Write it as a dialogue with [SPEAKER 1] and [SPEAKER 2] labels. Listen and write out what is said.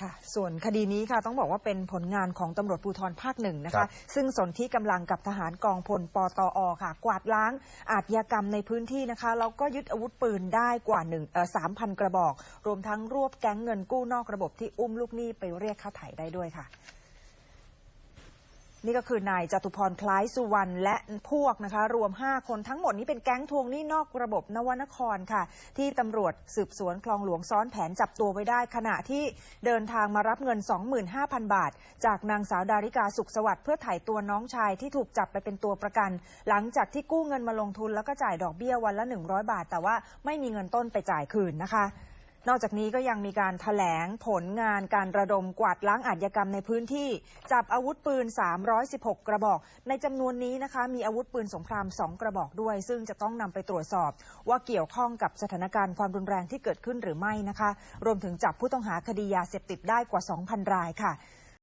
[SPEAKER 1] ค่ะส่วนคดีนี้ค่ะต้องบอกว่าเป็นผลงานของตำรวจภูธรภาคหนึ่งนะ
[SPEAKER 2] ครั
[SPEAKER 1] คะ
[SPEAKER 2] บ
[SPEAKER 1] ซึ่งสนที่กำลังกับทหารกองพลปตอค่ะ กวาดล้างอาชญากรรมในพื้นที่นะคะแล้วก็ยึดอาวุธปืนได้กว่าหนึ่งสามพันกระบอก รวมทั้งรวบแก๊งเงินกู้นอกระบบที่อุ้มลูกหนี้ไปเรียกค่าไถ่ได้ด้วยค่ะ นี่ก็คือนายจตุพรคล้ายสุวรรณและพวกนะคะ รวม 5 คนทั้งหมดนี้เป็นแก๊งทวงหนี้นอกระบบนวนครค่ะ ที่ตำรวจสืบสวนคลองหลวงซ้อนแผนจับตัวไว้ได้ ขณะที่เดินทางมารับเงิน 25,000 บาท จากนางสาวดาริกาสุขสวัสดิ์เพื่อไถ่ตัวน้องชายที่ถูกจับไปเป็นตัวประกัน หลังจากที่กู้เงินมาลงทุนแล้วก็จ่ายดอกเบี้ยวันละ 100 บาท แต่ว่าไม่มีเงินต้นไปจ่ายคืนนะคะ นอกจากนี้ก็ยังมีการถแถลงผลงานการระดมกวาดล้างอาชญากรรมในพื้นที่ จับอาวุธปืน 316 กระบอก ในจำนวนนี้นะคะมีอาวุธปืนสงคราม 2 กระบอกด้วย ซึ่งจะต้องนำไปตรวจสอบ ว่าเกี่ยวข้องกับสถานการณ์ความรุนแรงที่เกิดขึ้นหรือไม่นะคะ รวมถึงจับผู้ต้องหาคดียาเสพติดได้กว่า 2,000 รายค่ะ